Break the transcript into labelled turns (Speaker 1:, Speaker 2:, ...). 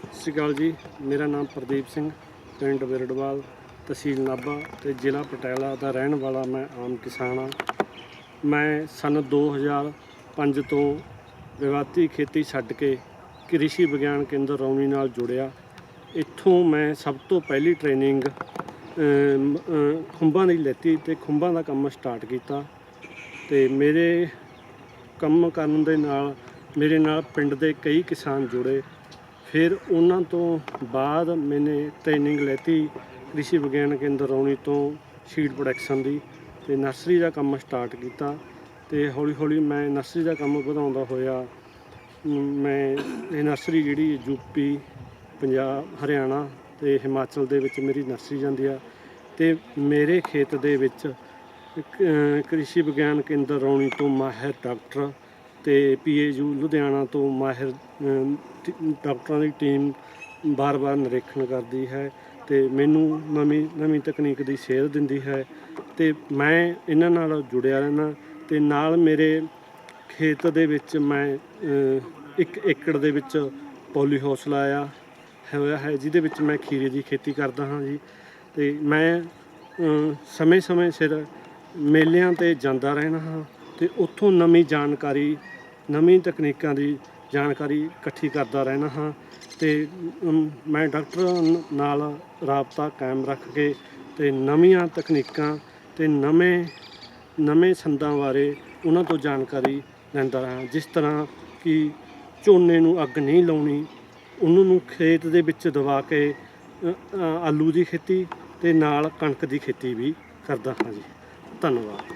Speaker 1: ਸਤਿ ਸ਼੍ਰੀ ਅਕਾਲ ਜੀ। ਮੇਰਾ ਨਾਮ ਪ੍ਰਦੀਪ ਸਿੰਘ ਪਿੰਡ ਵਿਰੜਵਾਲ ਤਹਿਸੀਲ ਨਾਭਾ ਤੇ ਜ਼ਿਲ੍ਹਾ ਪਟਿਆਲਾ ਦਾ ਰਹਿਣ ਵਾਲਾ ਮੈਂ ਆਮ ਕਿਸਾਨ ਹਾਂ। ਮੈਂ ਸਨ 2005 ਤੋਂ ਵਿਵਾਦੀ ਖੇਤੀ ਛੱਡ ਕੇ ਕ੍ਰਿਸ਼ੀ ਵਿਗਿਆਨ ਕੇਂਦਰ ਰੌਣੀ ਨਾਲ ਜੁੜਿਆ। ਇੱਥੋਂ ਮੈਂ ਸਭ ਤੋਂ ਪਹਿਲੀ ਟ੍ਰੇਨਿੰਗ ਅਮ, ਖੁੰਭਾਂ ਦੀ ਲੈਤੀ ਤੇ ਖੁੰਭਾਂ ਦਾ ਕੰਮ ਸਟਾਰਟ ਕੀਤਾ ਤੇ ਮੇਰੇ ਕੰਮ ਕਰਨ ਦੇ ਨਾਲ ਮੇਰੇ ਨਾਲ ਪਿੰਡ ਦੇ ਕਈ ਕਿਸਾਨ ਜੁੜੇ। ਫਿਰ ਉਹਨਾਂ ਤੋਂ ਬਾਅਦ ਮੈਨੇ ਟ੍ਰੇਨਿੰਗ ਲੈਤੀ ਕ੍ਰਿਸ਼ੀ ਵਿਗਿਆਨ ਕੇਂਦਰ ਰੌਣੀ ਤੋਂ ਸੀਡ ਪ੍ਰੋਡਕਸ਼ਨ ਦੀ ਤੇ ਨਰਸਰੀ ਦਾ ਕੰਮ ਸਟਾਰਟ ਕੀਤਾ ਤੇ ਹੌਲੀ ਹੌਲੀ ਮੈਂ ਨਰਸਰੀ ਦਾ ਕੰਮ ਵਧਾਉਂਦਾ ਹੋਇਆ। ਮੈਂ ਇਹ ਨਰਸਰੀ ਜਿਹੜੀ ਯੂਪੀ ਪੰਜਾਬ, ਹਰਿਆਣਾ ਤੇ ਹਿਮਾਚਲ ਦੇ ਵਿੱਚ ਮੇਰੀ ਨਰਸਰੀ ਜਾਂਦੀ ਆ ਤੇ ਮੇਰੇ ਖੇਤ ਦੇ ਵਿੱਚ ਕ੍ਰਿਸ਼ੀ ਵਿਗਿਆਨ ਕੇਂਦਰ ਰੌਣੀ ਤੋਂ ਮਾਹਿਰ ਡਾਕਟਰ ਤੇ ਪੀਏਯੂ ਲੁਧਿਆਣਾ ਤੋਂ ਮਾਹਿਰ ਡਾਕਟਰਾਂ ਦੀ ਟੀਮ ਬਾਰ-ਬਾਰ ਨਿਰੀਖਣ ਕਰਦੀ ਹੈ ਤੇ ਮੈਨੂੰ ਨਵੀਂ ਨਵੀਂ ਤਕਨੀਕ ਦੀ ਸੇਧ ਦਿੰਦੀ ਹੈ ਤੇ ਮੈਂ ਇਹਨਾਂ ਨਾਲ ਜੁੜਿਆ ਰਹਿਣਾ ਤੇ ਨਾਲ ਮੇਰੇ ਖੇਤ ਦੇ ਵਿੱਚ ਮੈਂ ਅਹ, ਇੱਕ ਏਕੜ ਦੇ ਵਿੱਚ ਪੋਲੀ ਹਾਊਸ ਲਾਇਆ ਹੋਇਆ ਹੈ ਜਿਹਦੇ ਵਿੱਚ ਮੈਂ ਖੀਰੇ ਦੀ ਖੇਤੀ ਕਰਦਾ ਹਾਂ ਜੀ। ਤੇ ਮੈਂ ਸਮੇਂ-ਸਮੇਂ ਸਿਰ ਮੇਲਿਆਂ ਤੇ ਜਾਂਦਾ ਰਹਿਣਾ ਹਾਂ ਤੇ ਉੱਥੋਂ ਨਵੀਂ ਜਾਣਕਾਰੀ, ਨਵੀਂ ਤਕਨੀਕਾਂ ਦੀ ਜਾਣਕਾਰੀ ਇਕੱਠੀ ਕਰਦਾ ਰਹਿਣਾ ਹਾਂ ਤੇ ਮੈਂ ਡਾਕਟਰ ਨਾਲ ਰਾਬਤਾ ਕਾਇਮ ਰੱਖ ਕੇ ਤੇ ਨਵੀਆਂ ਤਕਨੀਕਾਂ ਤੇ ਨਵੇਂ ਨਵੇਂ ਸੰਦਾਂ ਬਾਰੇ ਉਹਨਾਂ ਤੋਂ ਜਾਣਕਾਰੀ ਲੈਂਦਾ ਰਹਾਂ। ਜਿਸ ਤਰ੍ਹਾਂ ਕਿ ਝੋਨੇ ਨੂੰ ਅੱਗ ਨਹੀਂ ਲਾਉਣੀ, ਉਹਨਾਂ ਨੂੰ ਖੇਤ ਦੇ ਵਿੱਚ ਦਬਾ ਕੇ ਆਲੂ ਦੀ ਖੇਤੀ ਤੇ ਨਾਲ ਕਣਕ ਦੀ ਖੇਤੀ ਵੀ ਕਰਦਾ ਹਾਂ ਜੀ। ਧੰਨਵਾਦ।